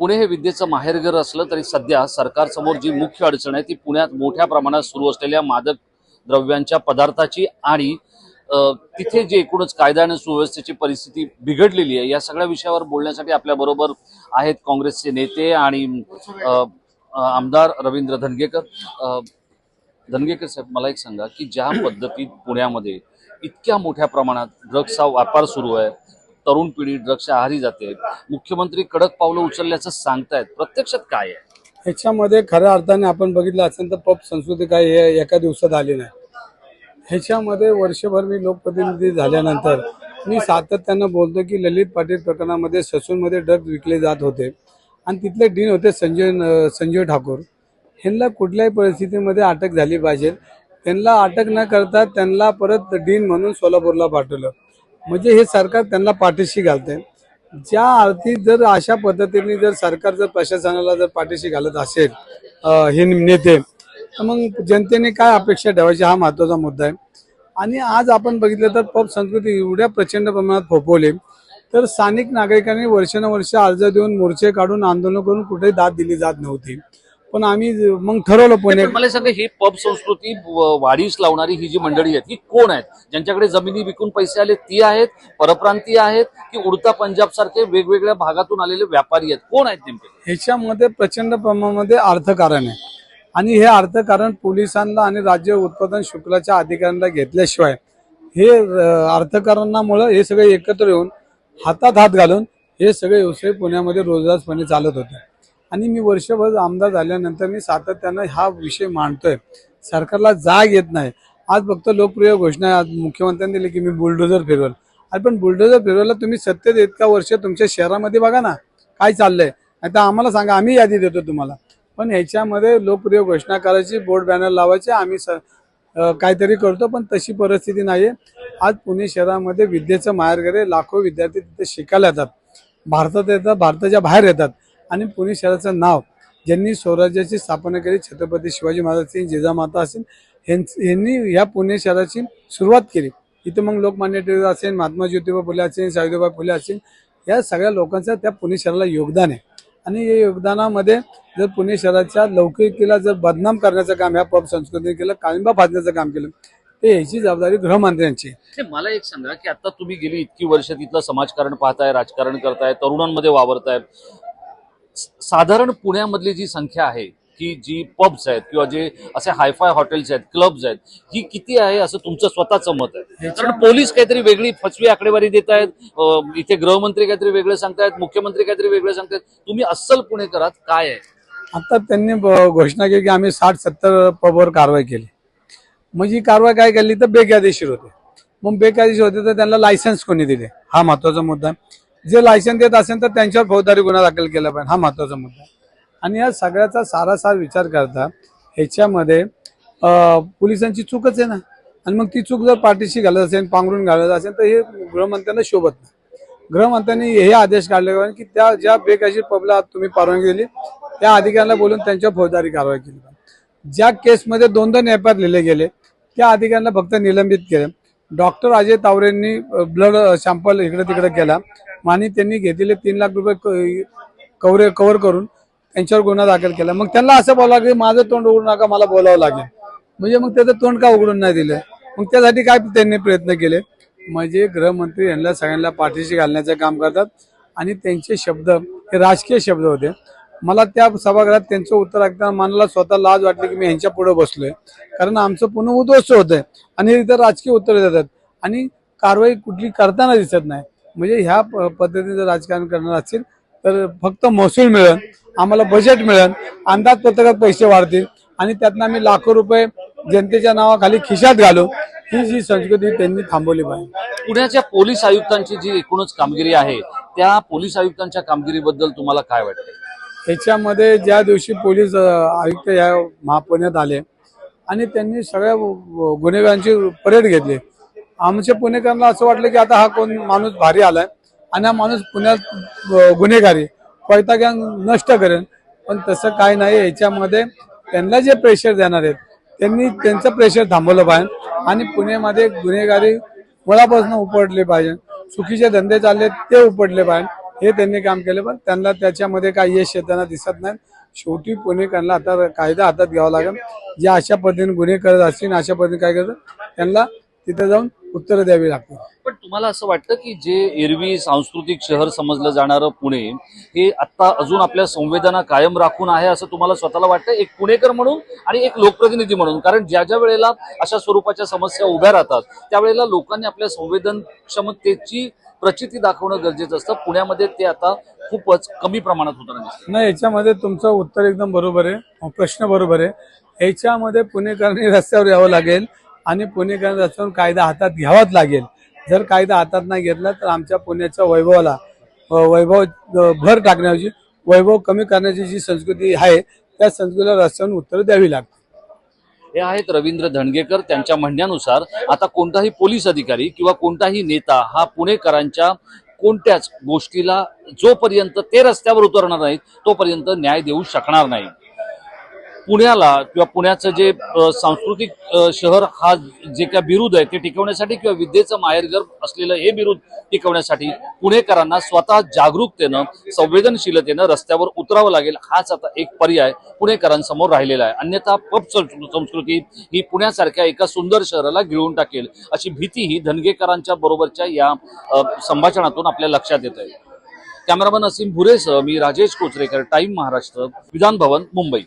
पुणे हे विद्येचं माहेरघर असलं तरी सध्या सरकारसमोर जी मुख्य अडचण आहे ती पुण्यात मोठ्या प्रमाणात सुरू असलेल्या मादक द्रव्यांच्या पदार्थाची आणि तिथे जे एकूणच कायदा आणि सुव्यवस्थेची परिस्थिती बिघडलेली आहे या सगळ्या विषयावर बोलण्यासाठी आपल्या बरोबर आहेत काँग्रेसचे नेते आणि आमदार रवींद्र धनगेकर. धनगेकर साहेब मला एक सांगा की ज्या पद्धतीत पुण्यामध्ये इतक्या मोठ्या प्रमाणात ड्रग्सचा व्यापार सुरू आहे तरुण पिढी ड्रग्सच्या आहारी जाते. मुख्यमंत्री कडक पावलं उचलल्याचं सांगतायत. प्रत्यक्षात काय आहे? ह्याच्यामध्ये खऱ्या अर्थाने आपण बघितलं असेल तर पप संस्कृती काय हे एका दिवसात आली नाही. ह्याच्यामध्ये वर्षभर मी लोकप्रतिनिधी झाल्यानंतर मी सातत्यानं बोलतो की ललित पाटील प्रकरणामध्ये ससूनमध्ये ड्रग्ज विकले जात होते. आणि तिथले डीन होते संजय संजय ठाकूर. ह्यांना कुठल्याही परिस्थितीमध्ये अटक झाली पाहिजे. त्यांना अटक न करता त्यांना परत डीन म्हणून सोलापूरला पाठवलं. म्हणजे हे सरकार त्यांना पाठीशी घालते. ज्या अर्थी जर अशा पद्धतीने जर सरकार जर प्रशासनाला जर पाठीशी घालत असेल हे नेते तर मग जनतेने काय अपेक्षा ठेवायची हा महत्त्वाचा मुद्दा आहे. आणि आज आपण बघितलं तर पब संस्कृती एवढ्या प्रचंड प्रमाणात फोपवले तर स्थानिक नागरिकांनी वर्षानुवर्ष अर्ज देऊन मोर्चे काढून आंदोलन करून कुठेही दाद दिली जात नव्हती. पण आम्ही मग ठरवलं पुणे पण मला सांगा ही पब संस्कृती वाढीस लावणारी ही जी मंडळी आहेत ही कोण आहेत? ज्यांच्याकडे जमिनी विकून पैसे आले ती आहेत परप्रांतीय आहेत की उडता पंजाब सारखे वेगवेगळ्या भागातून आलेले व्यापारी आहेत? कोण आहेत नेमके? ह्याच्यामध्ये प्रचंड प्रमाणामध्ये अर्थकारण आहे. आणि हे अर्थकारण पोलिसांना आणि राज्य उत्पादन शुल्काच्या अधिकाऱ्यांना घेतल्याशिवाय हे अर्थकारणामुळं हे सगळे एकत्र येऊन हातात हात घालून हे सगळे व्यवसाय पुण्यामध्ये रोजगारपणे चालत होते. आणि मी वर्षभर आमदार झाल्यानंतर मी सातत्यानं हा विषय मांडतोय. सरकारला जाग येत नाही. आज फक्त लोकप्रिय घोषणा आज मुख्यमंत्र्यांनी दिली की मी बुलडोझर फिरवल. अरे पण बुलडोझर फिरवलं तुम्ही सत्तेत इतका वर्ष तुमच्या शहरामध्ये बघा ना काय चाललंय? आता आम्हाला सांगा आम्ही यादी देतो तुम्हाला. पण ह्याच्यामध्ये लोकप्रिय घोषणा करायची बोर्ड बॅनर लावायचे आम्ही स काहीतरी करतो पण तशी परिस्थिती नाही आज पुणे शहरामध्ये विद्येचं माहेरघर आहे. लाखो विद्यार्थी तिथे शिकायला येतात. भारतात येतात भारताच्या बाहेर येतात. आणि पुणे शहराचं नाव ज्यांनी स्वराज्याची स्थापना केली छत्रपती शिवाजी महाराज असतील जिजामाता असेल यांनी ह्या पुणे शहराची सुरुवात केली. इथं मग लोकमान्य टिळक असेल महात्मा ज्योतिबा फुले असेल सावित्रीबाई फुले असेल या सगळ्या लोकांचं त्या पुणे शहराला योगदान आहे. आणि या योगदानामध्ये जर पुणे शहराच्या लौकिकीला जर बदनाम करण्याचं काम ह्या पब संस्कृतीने केलं काळिंबा फाजण्याचं काम केलं ते ह्याची जबाबदारी गृहमंत्र्यांची मला एक सांगा की आता तुम्ही गेली इतकी वर्ष तिथलं समाजकारण पाहताय राजकारण करताय तरुणांमध्ये वावरताय साधारण पुण्यामधली जी संख्या आहे की जी पब्स आहेत किंवा जे असे हायफाय हॉटेल्स आहेत क्लब्स आहेत ही किती आहे असं तुमचं स्वतःचं मत आहे? कारण पोलीस काहीतरी वेगळी फसवी आकडेवारी देत आहेत इथे गृहमंत्री काहीतरी वेगळे सांगतायत मुख्यमंत्री काहीतरी वेगळे सांगतायत तुम्ही अस्सल पुणेकरात काय आहे? आता त्यांनी घोषणा केली की आम्ही साठ सत्तर पबवर कारवाई केली. म्हणजे ही कारवाई काय केली? तर बेकायदेशीर होते. मग बेकायदेशीर होते तर त्यांना लायसन्स कोणी दिले? हा महत्त्वाचा मुद्दा आहे. जे लायसन देत असेल तर त्यांच्यावर फौजदारी गुन्हा दाखल केला पाहिजे. हा महत्त्वाचा मुद्दा आणि या सगळ्याचा सारासार विचार करता ह्याच्यामध्ये पोलिसांची चूकच आहे ना? आणि मग ती चूक जर पाठीशी घालत असेल पांघरून घालत असेल तर हे गृहमंत्र्यांना शोभत नाही. गृहमंत्र्यांनी हे आदेश काढले की त्या ज्या बेकायदेशीर पबला तुम्ही परवानगी दिली त्या अधिकाऱ्यांना बोलून त्यांच्यावर फौजदारी कारवाई केली पाहिजे. ज्या केसमध्ये दोन दोन एफ लिहिले गेले त्या अधिकाऱ्यांना फक्त निलंबित केले. डॉक्टर अजय तावरेंनी ब्लड सॅम्पल इकडे तिकडे केला. माने त्यांनी घेतलेले तीन लाख रुपये कव्हर कव्हर करून त्यांच्यावर गुन्हा दाखल केला. मग त्यांना असं बोलावं की माझं तोंड उघडू नका मला बोलावं लागेल. म्हणजे मग त्याचं तोंड का उघडून नाही दिलं? मग त्यासाठी काय त्यांनी प्रयत्न केले? म्हणजे गृहमंत्री यांना सगळ्यांना पाठीशी घालण्याचं काम करतात. आणि त्यांचे शब्द हे राजकीय शब्द होते. मला त्या सभागृहात त्यांचं उत्तर ऐकताना मनाला स्वतः लाज वाटली की मी यांच्या पुढे बसलोय. कारण आमचं पुन्हा उद्ध्वस्त होतंय. आणि हे राजकीय उत्तर देतात. आणि कारवाई कुठली करताना दिसत नाही. म्हणजे ह्या पद्धतीने जर राजकारण करणार असतील तर फक्त महसूल मिळेल आम्हाला बजेट मिळेल अंदाजपत्रकात पैसे वाढतील आणि त्यातनं आम्ही लाखो रुपये जनतेच्या नावाखाली खिशात घालू ही जी संस्कृती त्यांनी थांबवली पाहिजे. पुण्याच्या पोलीस आयुक्तांची जी एकूणच कामगिरी आहे त्या पोलीस आयुक्तांच्या कामगिरीबद्दल तुम्हाला काय वाटतं याच्यामध्ये ज्या दिवशी पोलीस आयुक्त या महापुण्यात आले आणि त्यांनी सगळ्या गुन्हेगारांची परेड घेतली आमच्या पुणेकरांना असं वाटलं की आता हा कोण माणूस भारी आलाय आणि हा माणूस पुण्यात गुन्हेगारी गुन्हेगारी वैताग्यान नष्ट करेल. पण तसं काय नाही याच्यामध्ये त्यांना जे प्रेशर देणार आहेत त्यांनी त्यांचं प्रेशर थांबवलं पाहिजे आणि पुण्यामध्ये गुन्हेगारी मुळापासून उपडले पाहिजे. चुकीचे धंदे चालले ते उपडले पाहिजे. हे त्यांनी काम केले पण त्यांना त्याच्यामध्ये काही यश येताना दिसत नाही. शेवटी पुणेकरांना आता कायदा हातात घ्यावा लागेल. जे अशा पद्धतीने गुन्हे करत असतील अशा पद्धतीने काय करतात त्यांना तिथे जाऊन उत्तरं द्यावी लागतील. पण तुम्हाला असं वाटतं की जे एरवी सांस्कृतिक शहर समजलं जाणारं पुणे हे आता अजून आपल्या संवेदना कायम राखून आहे असं तुम्हाला स्वतःला वाटतं? एक पुणेकर म्हणून आणि एक लोकप्रतिनिधी म्हणून. कारण ज्या ज्या वेळेला अशा स्वरूपाच्या समस्या उभ्या राहतात त्यावेळेला लोकांनी आपल्या संवेदन क्षमतेची प्रचिती दाखवणं गरजेचं असतं. पुण्यामध्ये ते आता खूपच कमी प्रमाणात होताना दिसतं नाही याच्यामध्ये तुमचं उत्तर एकदम बरोबर आहे. प्रश्न बरोबर आहे. याच्यामध्ये पुणेकरांनी रस्त्यावर यावं लागेल. आणि पुणेकरांनी रस्त्यावर कायदा हातात घ्यावाच लागेल. जर कायदा हातात नाही घेतला तर आमच्या पुण्याच्या वैभवाला वैभव भर टाकण्याची वैभव कमी करण्याची जी संस्कृती आहे त्या संस्कृतीला रस्त्यावरून उत्तर द्यावी लागते. हे आहेत रवींद्र धणगेकर त्यांच्या म्हणण्यानुसार आता कोणताही पोलीस अधिकारी किंवा कोणताही नेता हा पुणेकरांच्या कोणत्याच गोष्टीला जोपर्यंत ते रस्त्यावर उतरणार नाहीत तोपर्यंत न्याय देऊ शकणार नाही. पुण्याला किंवा पुण्याचं जे सांस्कृतिक शहर हा जे काय बिरुद आहे ते टिकवण्यासाठी किंवा विद्येचं माहेरघर असलेलं हे बिरुद टिकवण्यासाठी पुणेकरांना स्वतः जागरूकतेनं संवेदनशीलतेनं रस्त्यावर उतरावं लागेल हाच आता एक पर्याय पुणेकरांसमोर राहिलेला आहे. अन्यथा पब संस्कृती ही पुण्यासारख्या एका सुंदर शहराला गिळून टाकेल अशी भीती ही धनगेकरांच्या बरोबरच्या या संभाषणातून आपल्या लक्षात येत आहे. कॅमेरामन असीम भुरेसह मी राजेश कोचरेकर टाईम महाराष्ट्र विधान भवन मुंबई.